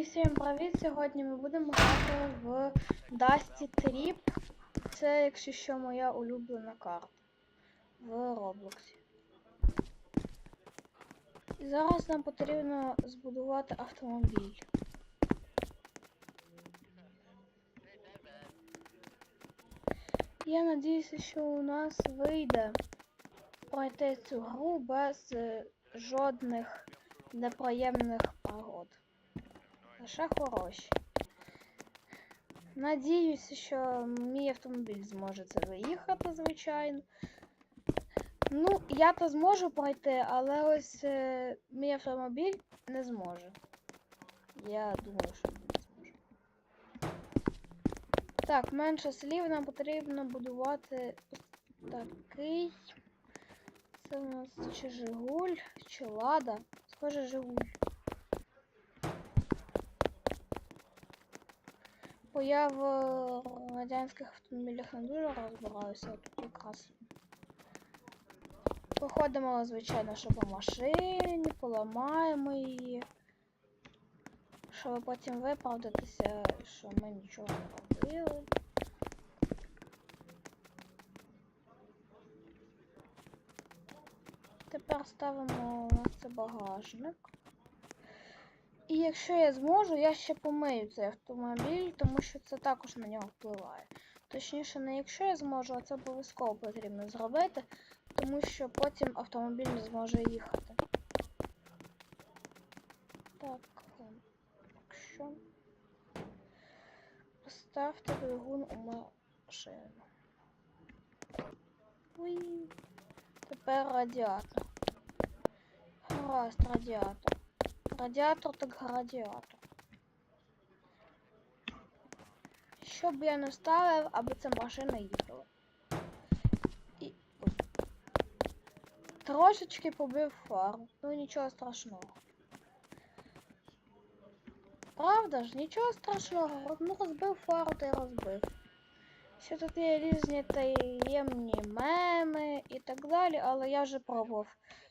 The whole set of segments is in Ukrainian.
І всім привіт! Сьогодні ми будемо грати в Dusty Trip. Це, якщо що, моя улюблена карта в Роблоксі. І зараз нам потрібно збудувати автомобіль. Я надіюся, що у нас вийде пройти цю гру без е, жодних неприємних Лише хороші. Надіюся, що мій автомобіль зможе це виїхати, звичайно. Ну, я то зможу пройти, але ось е, мій автомобіль не зможе. Я думаю, що не зможе. Так, менше слів нам потрібно будувати ось такий. Це у нас чи Жигуль, чи Лада. Схоже, Жигуль. Бо я в е, радянських автомобілях не дуже розбираюся, а тут якраз. Походимо, звичайно, що по машині, поламаємо її. Щоб потім виправдатися, що ми нічого не робили. Тепер ставимо у нас це багажник. І якщо я зможу, я ще помию цей автомобіль, тому що це також на нього впливає. Точніше, не якщо я зможу, а це обов'язково потрібно зробити, тому що потім автомобіль не зможе їхати. Так, якщо поставте двигун у машину. Уй. Тепер радіатор. Гаразд, радіатор. Радіатор так радіатор. Щоб я не ставив, аби ця машина їхала. І... Трошечки побив фару. Ну нічого страшного. Правда ж, нічого страшного. Ну розбив фару та й розбив. Ще тут є різні таємні меми і так далі, але я вже пробував.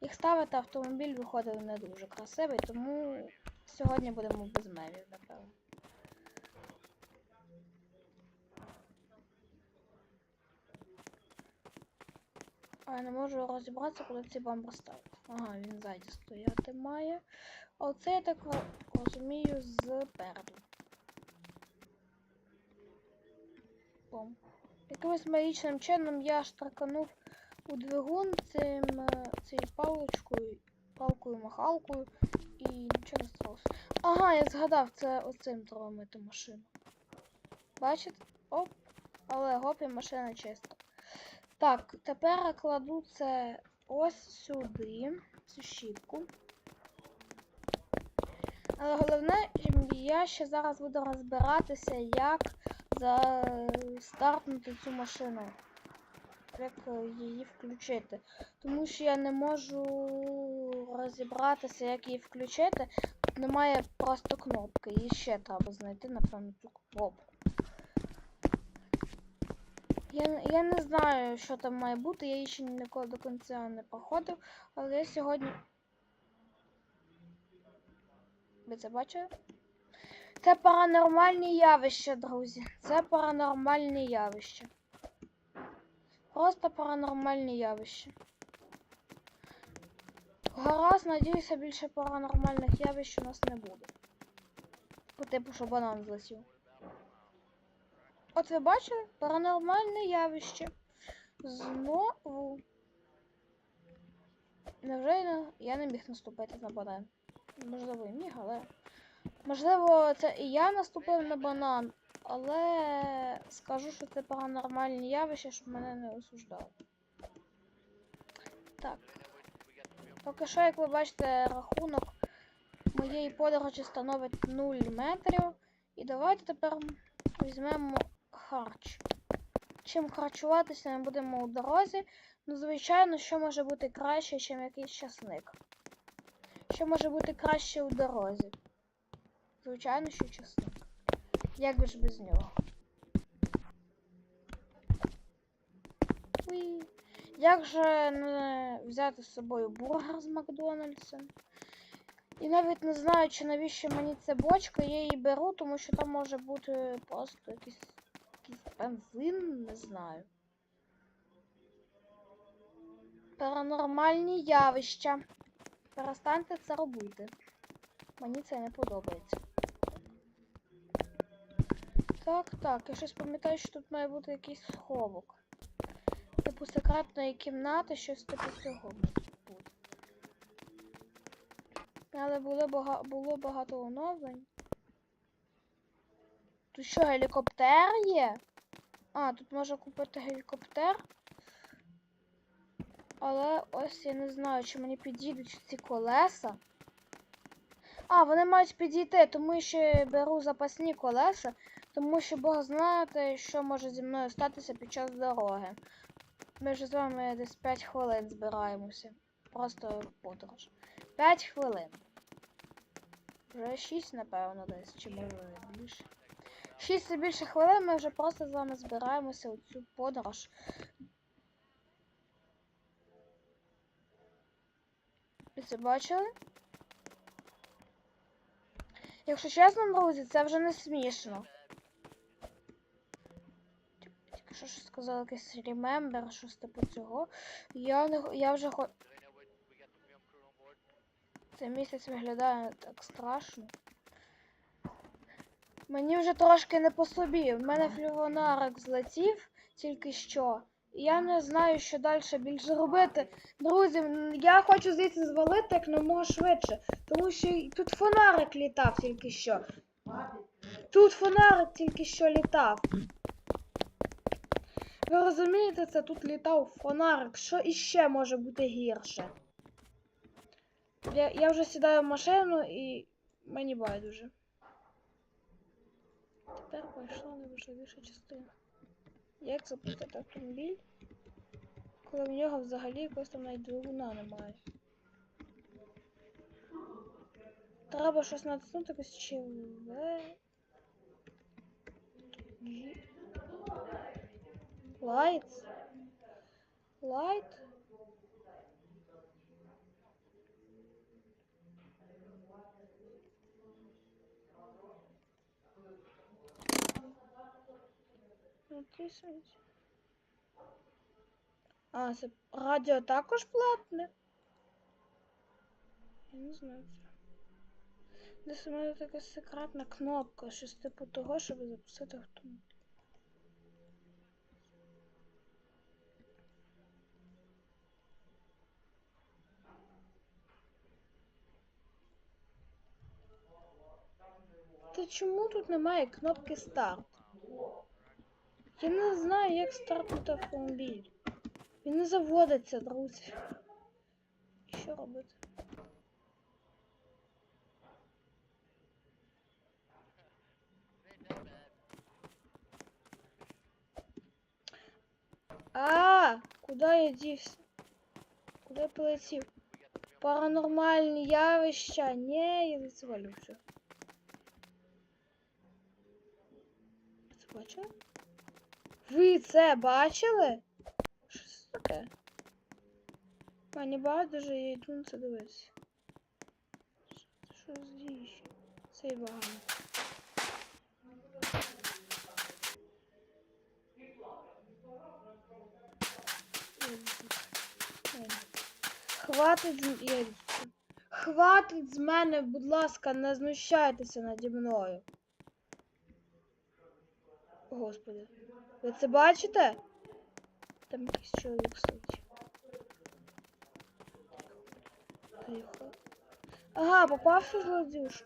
Їх ставити автомобіль виходив не дуже красивий, тому сьогодні будемо без мемів, напевно. А я не можу розібратися, куди цей бампер ставити. Ага, він ззаді стояти має. Оце я так розумію зпереду. Бом. Якимось магічним чином я штраканув у двигун цим, е, цією паличкою, палкою-махалкою і нічого не сталося. Ага, я згадав, це оцим треба мити машину. Бачите? Оп. Але гоп і машина чиста. Так, тепер кладу це ось сюди, цю щітку. Але головне, я ще зараз буду розбиратися, як застартнути цю машину. Як е, її включити. Тому що я не можу розібратися, як її включити. Тут немає просто кнопки. І ще треба знайти, напевно, цю кнопку. Я, я не знаю, що там має бути, я її ще ніколи до кінця не проходив, але я сьогодні. Ви це бачили? Це паранормальні явища, друзі. Це паранормальні явища. Просто паранормальні явища. Гаразд, надіюся, більше паранормальних явищ у нас не буде. По типу, що банан злетів. От ви бачили? Паранормальне явище. Знову. Невже я, не міг наступити на банан? Можливо, і міг, але. Можливо, це і я наступив на банан, але скажу, що це паранормальні явища, щоб мене не осуждали. Так. Поки що, як ви бачите, рахунок моєї подорожі становить 0 метрів. І давайте тепер візьмемо харч. Чим харчуватися ми будемо у дорозі. Ну, звичайно, що може бути краще, ніж якийсь часник. Що може бути краще у дорозі? Звичайно, що часник. Як би ж без нього? Уї. Як же не взяти з собою бургер з Макдональдса? І навіть не знаю, чи навіщо мені ця бочка, я її беру, тому що там може бути просто якийсь бензин, не знаю. Паранормальні явища. Перестаньте це робити. Мені це не подобається. Так, так, я щось пам'ятаю, що тут має бути якийсь сховок. Типу секретної кімнати, щось типу цього. Але було, бага... було багато оновлень. Тут що, гелікоптер є? А, тут можна купити гелікоптер. Але ось я не знаю, чи мені підійдуть ці колеса. А, вони мають підійти, тому я беру запасні колеса, тому що Бог знаєте, що може зі мною статися під час дороги. Ми вже з вами десь 5 хвилин збираємося. Просто подорож. 5 хвилин. Вже 6, напевно, десь, чи може більше. 6 і більше хвилин ми вже просто з вами збираємося у цю подорож. Ви це бачили? Якщо чесно, друзі, це вже не смішно. Що ж сказала якийсь remember, щось типу цього. Я не я вже хо... Цей місяць виглядає так страшно. Мені вже трошки не по собі. В мене флювонарик злетів тільки що. Я не знаю, що далі більше робити. Друзі, я хочу звідси звалити як намога швидше. Тому що тут фонарик літав тільки що. Тут фонарик тільки що літав. Ви розумієте це? Тут літав фонарик. Що іще може бути гірше? Я, я вже сідаю в машину і мені байдуже. Тепер пройшла найважливіша частина. Як запустити автомобіль, коли в нього взагалі якогось там навіть двигуна немає? Треба щось натиснути якось чи В. G. Lights. Light. А, це радіо також платне? Я не знаю. Десь у мене така секретна кнопка, щось типу того, щоб запустити автомобіль. Та чому тут немає кнопки старт? Я не знаю, як стартнути автомобіль. Він не заводиться, друзі. Що робити? А, куди я дівся? Куди я полетів? Паранормальні явища. Ні, я не звалю все. Це бачили? Ви це бачили? Що це таке? Мені байдуже, я йду на це дивитися. Це що з діючі? Це і багато. Хватить з. Хватить з мене, будь ласка, не знущайтеся наді мною. Господи. Ви це бачите? Там якийсь чоловік сидить. Тихо. Ага, попався в.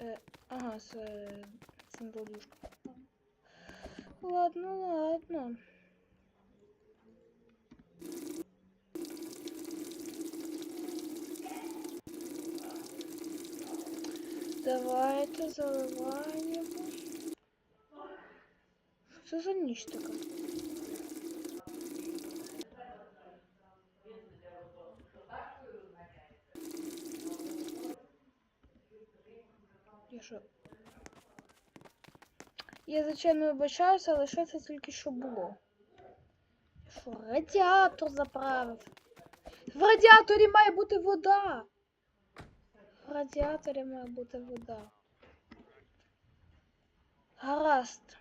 Е, ага, це, це не злодюшка. Ладно, ладно. Давайте заливаємо. Що за ніч така? Я що? Я звичайно але що це тільки що було? Що радіатор заправив? В радіаторі має бути вода. В радіаторі має бути вода. Гаразд.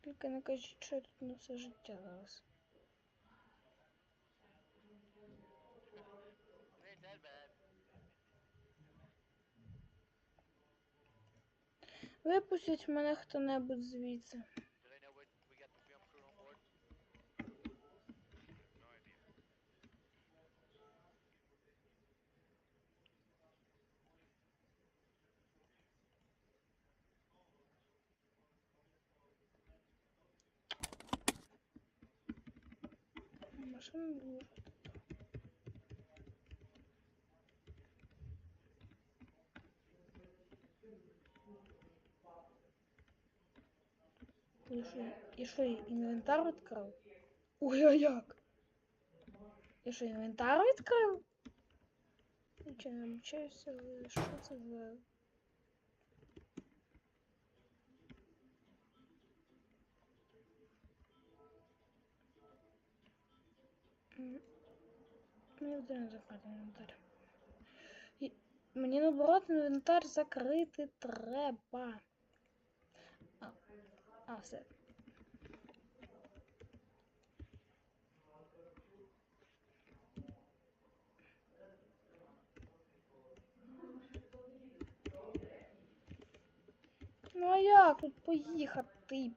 Тільки не кажіть, що я тут на все життя зараз. Випустіть мене хто-небудь звідси. Машина була. І що, і що, інвентар відкрив? Ой, а як? І що, інвентар відкрив? Нічого не навчаюся, але що це за... М, Мені буде не закрити інвентар. І Мені наоборот інвентар закрити треба. А, а все. Ну а як тут поїхати?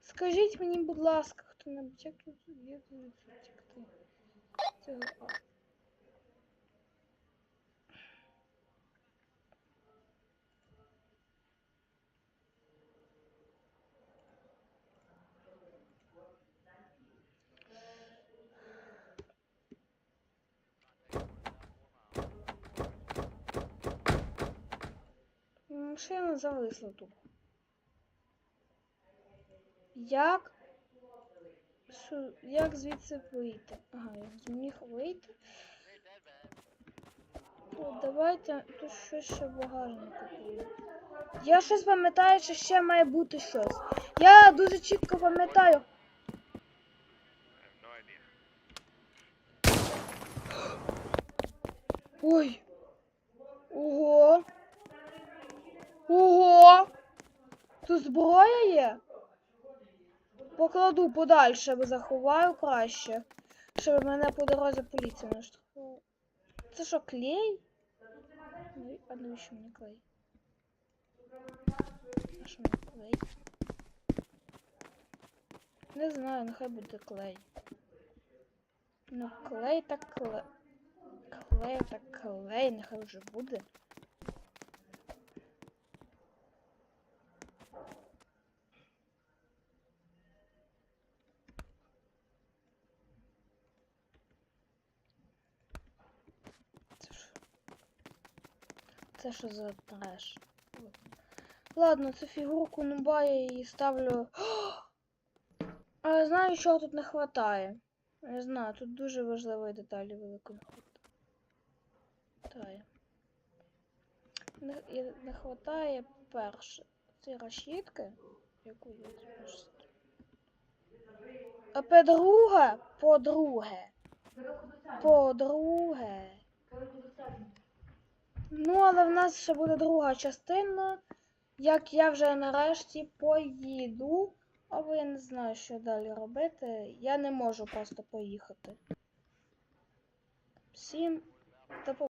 Скажіть мені, будь ласка, Хто-небудь, як тут є тут втекти? Цього. Машина зависла тут. Як? Що, як звідси вийти? Ага, я зміг вийти. О, давайте тут щось ще в багажнику. Я щось пам'ятаю, що ще має бути щось. Я дуже чітко пам'ятаю. Ой. Ого. Ого! Тут зброя є? Покладу подальше, бо заховаю краще. Щоб мене по дорозі поліція не штрафувала. Це що, клей? А навіщо мені клей? А що мені клей? Не знаю, нехай буде клей. Ну, клей так клей. Клей так клей, нехай вже буде. Це що за треш? Ладно, цю фігурку нуба я її ставлю. А я знаю, чого тут не вистачає. Я знаю, тут дуже важливої деталі великої хватає. Не, не хватає перше. Ці решітки, яку я зможу. А по-друге, по-друге, по-друге. Ну, але в нас ще буде друга частина, як я вже нарешті поїду. Або я не знаю, що далі робити. Я не можу просто поїхати. Всім до побачення.